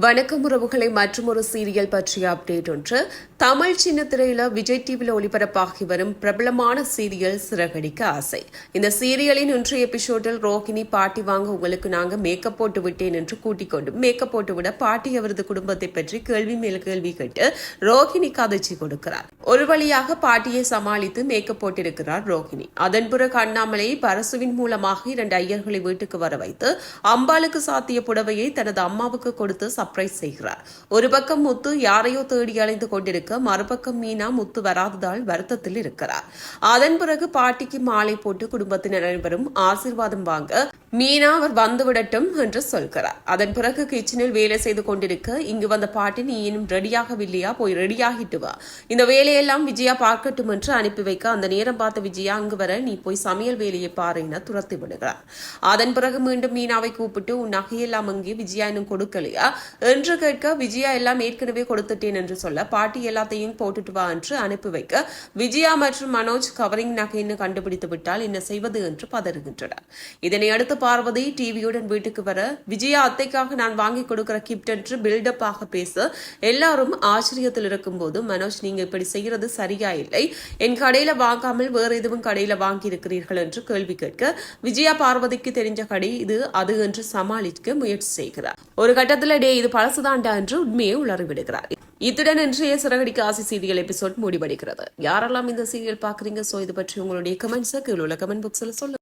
வணக்கம் உறவுகளை மற்றொரு சீரியல் பற்றிய அப்டேட் ஒன்று. தமிழ் சின்ன திரையில விஜய் டிவியில் ஒளிபரப்பாகி வரும் பிரபலமான சீரியல் சிறகடிக்க ஆசை. இந்த சீரியலின் இன்றைய எபிசோடில் ரோஹிணி பாட்டி வாங்க உங்களுக்கு நாங்க மேக்கப் போட்டு விட்டேன் என்று கூட்டிக் கொண்டு மேக்கப் போட்டு விட பாட்டி அவரது குடும்பத்தை பற்றி கேள்வி மேல் கேள்வி கேட்டு ரோஹிணி கதைச்சி கொடுக்கிறார். ஒரு வழியாக பாட்டியை சமாளித்து மேக்கப் போட்டிருக்கிறார் ரோஹிணி அதன் பிறகு அண்ணாமலையை பரசுவின் மூலமாக இரண்டு ஐயர்களை வீட்டுக்கு வர வைத்து அம்பாளுக்கு சாத்திய புடவையை தனது அம்மாவுக்கு கொடுத்து சர்ப்ரைஸ் செய்கிறார். ஒரு பக்கம் முத்து யாரையோ தேடி அலைந்து கொண்டிருக்க மறுபக்கம் மீனா முத்து வராததால் வருத்தத்தில் இருக்கிறார். அதன் பிறகு பாட்டிக்கு மாலை போட்டு குடும்பத்தினர் அனைவரும் ஆசீர்வாதம் வாங்க மீனா அவர் வந்து விடட்டும் என்று சொல்கிறார். அதன் பிறகு கிச்சனில் வேலை செய்து கொண்டிருக்க இங்கு வந்த பாட்டி நீ இன்னும் ரெடியாகவில்லையா? போய் ரெடியாகிட்டு வா. இந்த வேலையெல்லாம் விஜயா பார்க்கட்டும் என்று அனுப்பி வைக்க அந்த நேரம் பார்த்த விஜயா அங்கு வர நீ போய் சமையல் வேலையை பாரு என துரத்தி விடுகிறார். அதன் பிறகு மீண்டும் மீனாவை கூப்பிட்டு உன் நகையெல்லாம் அங்கே விஜயா இன்னும் கொடுக்கலையா என்று கேட்க விஜயா எல்லாம் ஏற்கனவே கொடுத்துட்டேன் என்று சொல்ல பாட்டி எல்லாத்தையும் போட்டுட்டு வா என்று அனுப்பி வைக்க விஜயா மற்றும் மனோஜ் கவரிங் நகைன்னு கண்டுபிடித்து விட்டால் என்ன செய்வது என்று பதறுகின்றனர். இதனை அடுத்து பார்வதி டிவியுடன் வீட்டுக்கு வர விஜயா அத்தைக்காக நான் வாங்கி கொடுக்கிற கிஃப்ட் என்று பில்டப் ஆக பேச எல்லாரும் ஆச்சரியத்தில் இருக்கும் போது மனோஜ் நீங்க இப்படி செய்யறது சரியா இல்லை. என் கடையில வாங்காமல் வேற எதுவும் கடையில வாங்கி இருக்கிறீர்கள் என்று கேள்வி கேட்க விஜயா பார்வதிக்கு தெரிஞ்ச கடை இது அது என்று சமாளிக்க முயற்சி செய்கிறார். ஒரு கட்டத்தில் டே இது பழசுதாண்டா என்று உண்மையை உளறிவிடுகிறார் இத்துடன் இன்றைய சிறகடிக்க ஆசை சீரியல் எபிசோட் முடிவடைகிறது. யாரெல்லாம் இந்த சீரியல் பாக்குறீங்க சோ இது பற்றி உங்களுடைய கமெண்ட்ஸ் கீழே உள்ள கமெண்ட் பாக்ஸ்ல சொல்லுங்க.